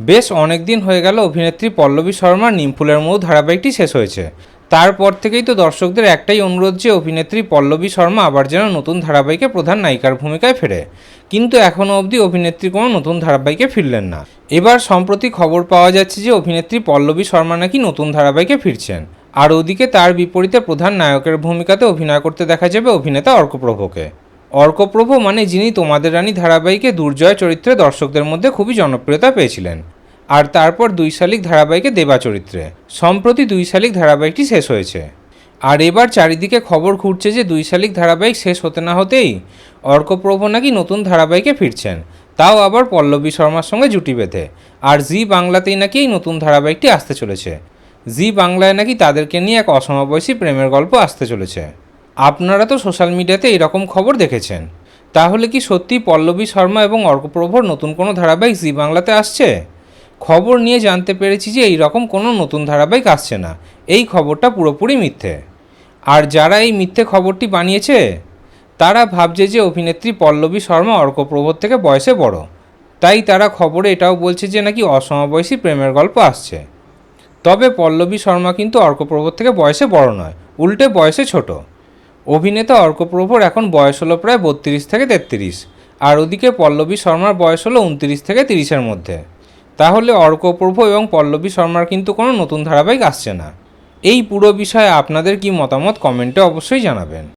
বেশ অনেক দিন হয়ে গেল অভিনেত্রী পল্লবী শর্মার নিমফুলের মৌ ধারাবাহিকটি শেষ হয়েছে। তারপর থেকেই তো দর্শকদের একটাই অনুরোধ যে অভিনেত্রী পল্লবী শর্মা আবার যেন নতুন ধারাবাহিকে প্রধান নায়িকার ভূমিকায় ফেরে। কিন্তু এখনও অবধি অভিনেত্রী কোনো নতুন ধারাবাহিকে ফিরলেন না। এবার সম্প্রতি খবর পাওয়া যাচ্ছে যে অভিনেত্রী পল্লবী শর্মা নাকি নতুন ধারাবাহিকে ফিরছেন। আর ওদিকে তার বিপরীতে প্রধান নায়কের ভূমিকাতে অভিনয় করতে দেখা যাবে অভিনেতা অর্কপ্রভকে। অর্কপ্রভ মানে যিনি তোমাদের রানী ধারাবাহিকে দুর্জয় চরিত্রে দর্শকদের মধ্যে খুবই জনপ্রিয়তা পেয়েছিলেন। আর তারপর দুই শালিক ধারাবাহিকে দেবা চরিত্রে। সম্প্রতি দুই শালিক ধারাবাহিকটি শেষ হয়েছে। আর এবার চারিদিকে খবর ঘুরছে যে দুই শালিক ধারাবাহিক শেষ হতে না হতেই অর্কপ্রভ নাকি নতুন ধারাবাহিকে ফিরছেন। তাও আবার পল্লবী শর্মার সঙ্গে জুটি বেঁধে। আর জি বাংলাতেই নাকি এই নতুন ধারাবাহিকটি আসতে চলেছে। জি বাংলায় নাকি তাদেরকে নিয়ে এক অসমবয়সী প্রেমের গল্প আসতে চলেছে। আপনারা তো সোশ্যাল মিডিয়াতে এরকম খবর দেখেছেন। তাহলে কি সত্যি পল্লবী শর্মা এবং অর্কপ্রভর নতুন কোনো ধারাবাহিক জি বাংলাতে আসছে? খবর নিয়ে জানতে পেরেছি যে এই রকম কোনো নতুন ধারাবাহিক আসছে না। এই খবরটা পুরোপুরি মিথ্যে। আর যারা এই মিথ্যে খবরটি বানিয়েছে, তারা ভাবছে যে অভিনেত্রী পল্লবী শর্মা অর্কপ্রভর থেকে বয়সে বড়। তাই তারা খবরে এটাও বলছে যে নাকি অসমবয়সী প্রেমের গল্প আসছে। তবে পল্লবী শর্মা কিন্তু অর্কপ্রভর থেকে বয়সে বড় নয়, উল্টে বয়সে ছোট। অভিনেতা অর্কপ্রভর এখন বয়স হলো প্রায় বত্রিশ থেকে তেত্রিশ, আর ওদিকে পল্লবী শর্মার বয়স হলো উনত্রিশ থেকে তিরিশের মধ্যে। তাহলে অর্কপ্রভ এবং পল্লবী শর্মার কিন্তু কোনো নতুন ধারাবাহিক আসছে না। এই পুরো বিষয়ে আপনাদের কি মতামত কমেন্টে অবশ্যই জানাবেন।